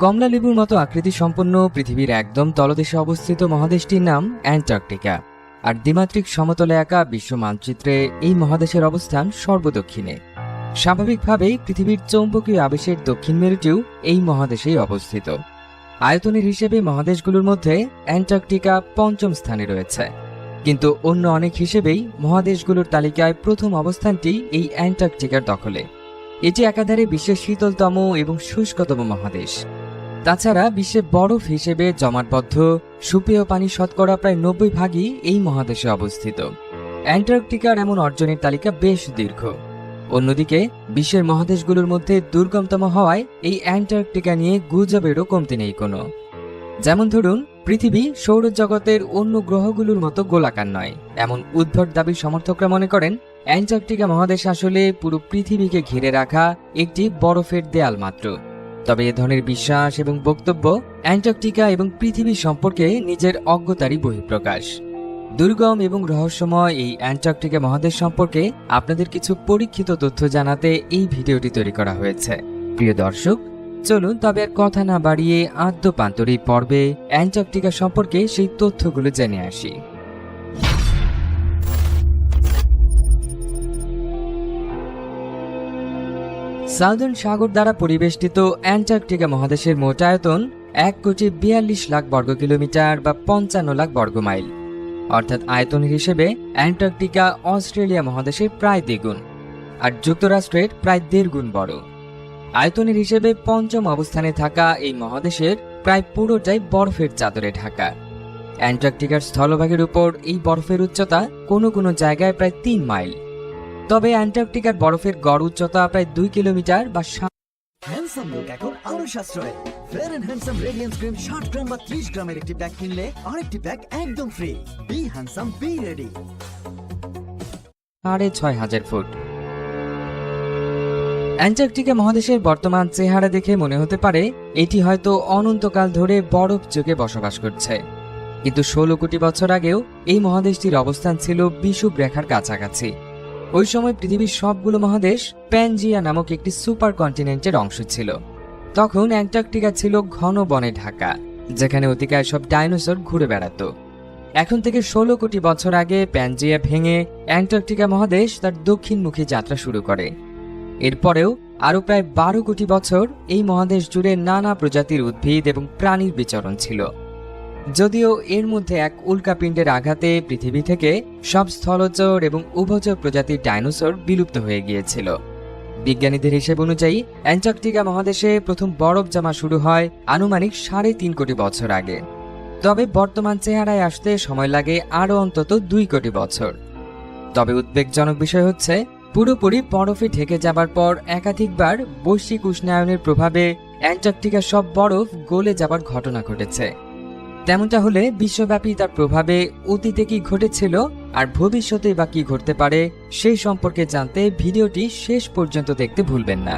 কমলা লেবুর মতো আকৃতি সম্পন্ন পৃথিবীর একদম তলদেশে অবস্থিত মহাদেশটির নাম অ্যান্টার্কটিকা। আর দ্বিমাত্রিক সমতলে একা বিশ্ব মানচিত্রে এই মহাদেশের অবস্থান সর্বদক্ষিণে। স্বাভাবিকভাবেই পৃথিবীর চৌম্বকীয় আবেশের দক্ষিণ মেরুটিও এই মহাদেশেই অবস্থিত। আয়তনের হিসেবে মহাদেশগুলোর মধ্যে অ্যান্টার্কটিকা পঞ্চম স্থানে রয়েছে। কিন্তু অন্য অনেক হিসেবেই মহাদেশগুলোর তালিকায় প্রথম অবস্থানটি এই অ্যান্টার্কটিকার দখলে। এটি একাধারে বিশ্বের শীতলতম এবং শুষ্কতম মহাদেশ। তাছাড়া বিশ্বে বরফ হিসেবে জমাটবদ্ধ সুপেয় পানি শতকরা প্রায় নব্বই ভাগই এই মহাদেশে অবস্থিত। অ্যান্টার্কটিকার এমন অর্জনের তালিকা বেশ দীর্ঘ। অন্যদিকে, বিশ্বের মহাদেশগুলোর মধ্যে দুর্গমতম হওয়ায় এই অ্যান্টার্কটিকা নিয়ে গুজবেরও কমতি নেই কোনো। যেমন ধরুন, পৃথিবী সৌরজগতের অন্য গ্রহগুলোর মতো গোলাকার নয়। এমন উদ্ভট দাবির সমর্থকরা মনে করেন, অ্যান্টার্কটিকা মহাদেশ আসলে পুরো পৃথিবীকে ঘিরে রাখা একটি বরফের দেয়াল মাত্র। তবে এ ধরনের বিশ্বাস এবং বক্তব্য অ্যান্টার্কটিকা এবং পৃথিবী সম্পর্কে নিজের অজ্ঞতারই বহিঃপ্রকাশ। দুর্গম এবং রহস্যময় এই অ্যান্টার্কটিকা মহাদেশ সম্পর্কে আপনাদের কিছু পরীক্ষিত তথ্য জানাতে এই ভিডিওটি তৈরি করা হয়েছে। প্রিয় দর্শক, চলুন তবে আর কথা না বাড়িয়ে আদ্যপান্তর পর্বে অ্যান্টার্কটিকা সম্পর্কে সেই তথ্যগুলো জেনে আসি। সাউদার্ন সাগর দ্বারা পরিবেষ্টিত অ্যান্টার্কটিকা মহাদেশের মোট আয়তন এক কোটি বিয়াল্লিশ লাখ বর্গ কিলোমিটার বা পঞ্চান্ন লাখ বর্গ মাইল। অর্থাৎ আয়তনের হিসেবে অ্যান্টার্কটিকা অস্ট্রেলিয়া মহাদেশের প্রায় দ্বিগুণ আর যুক্তরাষ্ট্রের প্রায় দেড় গুণ বড়। আয়তনের হিসেবে পঞ্চম অবস্থানে থাকা এই মহাদেশের প্রায় পুরোটাই বরফের চাদরে ঢাকা। অ্যান্টার্কটিকার স্থলভাগের উপর এই বরফের উচ্চতা কোনো কোনো জায়গায় প্রায় তিন মাইল। তবে অ্যান্টার্কটিকার বরফের গড় উচ্চতা প্রায় দুই কিলোমিটার বা হ্যান্ডসাম লুক এখন আরও সাশ্রয়। Fair and Handsome radiance cream ষাট গ্রাম বা ত্রিশ গ্রামের একটি প্যাক কিনলে আরেকটি প্যাক একদম free be handsome be ready সাড়ে ছয় হাজার ফুট। অ্যান্টার্কটিকা মহাদেশের বর্তমান চেহারা দেখে মনে হতে পারে এটি হয়তো অনন্তকাল ধরে বরফ যুগে বসবাস করছে। কিন্তু ষোলো কোটি বছর আগেও এই মহাদেশটির অবস্থান ছিল বিষুব রেখার কাছাকাছি। ওই সময় পৃথিবীর সবগুলো মহাদেশ প্যানজিয়া নামক একটি সুপার কন্টিনেন্টের অংশ ছিল। তখন অ্যান্টার্কটিকা ছিল ঘন বনে ঢাকা, যেখানে অতিকায় সব ডাইনোসর ঘুরে বেড়াতো। এখন থেকে ষোলো কোটি বছর আগে প্যানজিয়া ভেঙে অ্যান্টার্কটিকা মহাদেশ তার দক্ষিণমুখী যাত্রা শুরু করে। এরপরেও আরও প্রায় বারো কোটি বছর এই মহাদেশ জুড়ে নানা প্রজাতির উদ্ভিদ এবং প্রাণীর বিচরণ ছিল। যদিও এর মধ্যে এক উল্কাপিণ্ডের আঘাতে পৃথিবী থেকে সব স্থলচর এবং উভচর প্রজাতির ডাইনোসর বিলুপ্ত হয়ে গিয়েছিল। বিজ্ঞানীদের হিসেব অনুযায়ী, অ্যান্টার্কটিকা মহাদেশে প্রথম বরফ জমা শুরু হয় আনুমানিক সাড়ে তিন কোটি বছর আগে। তবে বর্তমান চেহারায় আসতে সময় লাগে আরও অন্তত দুই কোটি বছর। তবে উদ্বেগজনক বিষয় হচ্ছে, পুরোপুরি বরফে ঢেকে যাবার পর একাধিকবার বৈশ্বিক উষ্ণায়নের প্রভাবে অ্যান্টার্কটিকার সব বরফ গলে যাবার ঘটনা ঘটেছে। তেমনটা হলে বিশ্বব্যাপী তার প্রভাবে অতীতে কি ঘটেছিল আর ভবিষ্যতে বা কি ঘটতে পারে, সেই সম্পর্কে জানতে ভিডিওটি শেষ পর্যন্ত দেখতে ভুলবেন না।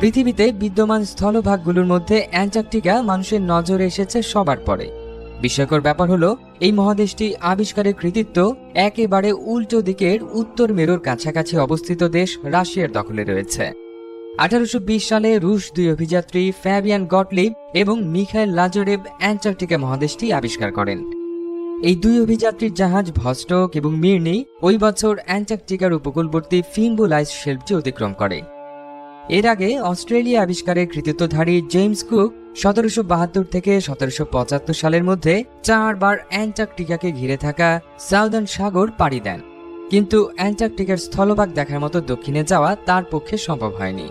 পৃথিবীতে বিদ্যমান স্থলভাগগুলোর মধ্যে অ্যান্টার্কটিকা মানুষের নজরে এসেছে সবার পরে। বিস্ময়কর ব্যাপার হলো, এই মহাদেশটি আবিষ্কারের কৃতিত্ব একেবারে উল্টো দিকের উত্তর মেরুর কাছাকাছি অবস্থিত দেশ রাশিয়ার দখলে রয়েছে। আঠারোশো বিশ সালে রুশ দুই অভিযাত্রী ফ্যাবিয়ান গটলিভ এবং মিখাইল লাজরেভ অ্যান্টার্কটিকা মহাদেশটি আবিষ্কার করেন। এই দুই অভিযাত্রীর জাহাজ ভস্টক এবং মির্নি ওই বছর অ্যান্টার্কটিকার উপকূলবর্তী ফিনবুল আইস শেল্ফটি অতিক্রম করে। এর আগে অস্ট্রেলিয়া আবিষ্কারের কৃতিত্বধারী জেমস কুক সতেরোশো বাহাত্তর থেকে সতেরোশো পঁচাত্তর সালের মধ্যে চারবার অ্যান্টার্কটিকাকে ঘিরে থাকা সাউদার্ন সাগর পাড়ি দেন। কিন্তু অ্যান্টার্কটিকার স্থলভাগ দেখার মতো দক্ষিণে যাওয়া তার পক্ষে সম্ভব হয়নি।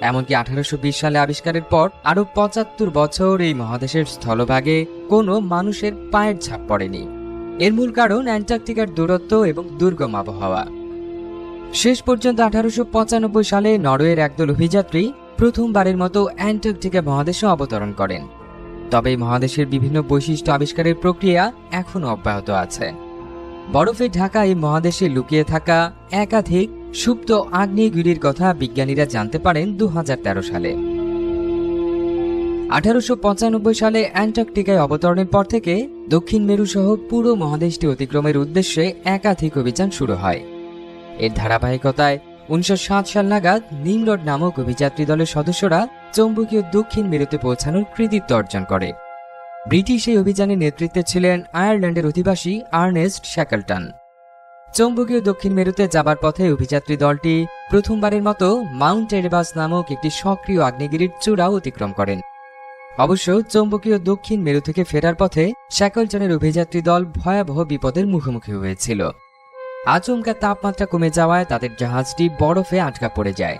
এমনকি আঠারোশো বিশ সালে আবিষ্কারের পর আরও পঁচাত্তর বছর এই মহাদেশের স্থলভাগে কোনো মানুষের পায়ের ছাপ পড়েনি। এর মূল কারণ অ্যান্টার্কটিকার দূরত্ব এবং দুর্গম আবহাওয়া। শেষ পর্যন্ত আঠারোশো পঁচানব্বই সালে নরওয়ের একদল অভিযাত্রী প্রথমবারের মতো অ্যান্টার্কটিকা মহাদেশে অবতরণ করেন। তবে মহাদেশের বিভিন্ন বৈশিষ্ট্য আবিষ্কারের প্রক্রিয়া এখনও অব্যাহত আছে। বরফে ঢাকা এই মহাদেশে লুকিয়ে থাকা একাধিক সুপ্ত আগ্নেয়গিরির কথা বিজ্ঞানীরা জানতে পারেন দু হাজার তেরো সালে। আঠারোশ পঁচানব্বই সালে অ্যান্টার্কটিকায় অবতরণের পর থেকে দক্ষিণ মেরু সহ পুরো মহাদেশটি অতিক্রমের উদ্দেশ্যে একাধিক অভিযান শুরু হয়। এর ধারাবাহিকতায় উনিশশো সাত সাল নাগাদ নিমরড নামক অভিযাত্রী দলের সদস্যরা চৌম্বকীয় দক্ষিণ মেরুতে পৌঁছানোর কৃতিত্ব অর্জন করে। ব্রিটিশ এই অভিযানের নেতৃত্বে ছিলেন আয়ারল্যান্ডের অধিবাসী আর্নেস্ট শ্যাকলটন। চৌম্বকীয় দক্ষিণ মেরুতে যাবার পথে অভিযাত্রী দলটি প্রথমবারের মতো মাউন্ট এরেবাস নামক একটি সক্রিয় আগ্নেয়গিরির চূড়াও অতিক্রম করেন। অবশ্য চৌম্বকীয় দক্ষিণ মেরু থেকে ফেরার পথে শ্যাকলটনের অভিযাত্রী দল ভয়াবহ বিপদের মুখোমুখি হয়েছিল। আচমকা তাপমাত্রা কমে যাওয়ায় তাদের জাহাজটি বরফে আটকা পড়ে যায়।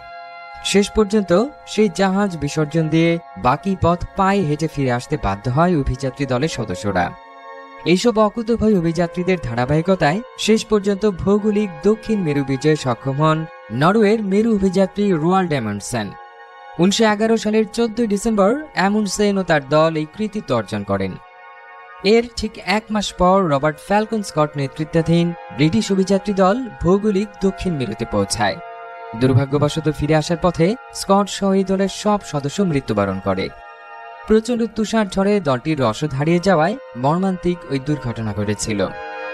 শেষ পর্যন্ত সেই জাহাজ বিসর্জন দিয়ে বাকি পথ পায়ে হেঁটে ফিরে আসতে বাধ্য হয় অভিযাত্রী দলের সদস্যরা। এইসব অকুতভয় অভিযাত্রীদের ধারাবাহিকতায় শেষ পর্যন্ত ভৌগোলিক দক্ষিণ মেরু বিজয়ে সক্ষম হন নরওয়ের মেরু অভিযাত্রী রোয়াল্ড এমন্ডসেন উনিশশো এগারো সালের চোদ্দই ডিসেম্বর অ্যামুন্ডসেন ও তার দল এই কৃতিত্ব অর্জন করেন। এর ঠিক এক মাস পর রবার্ট ফ্যালকন স্কট নেতৃত্বাধীন ব্রিটিশ অভিযাত্রী দল ভৌগোলিক দক্ষিণ মেরুতে পৌঁছায়। দুর্ভাগ্যবশত ফিরে আসার পথে স্কট সহ এই দলের সব সদস্য মৃত্যুবরণ করে। প্রচণ্ড তুষার ঝড়ে দলটির রসদ হারিয়ে যাওয়ায় মর্মান্তিক ওই দুর্ঘটনা ঘটেছিল।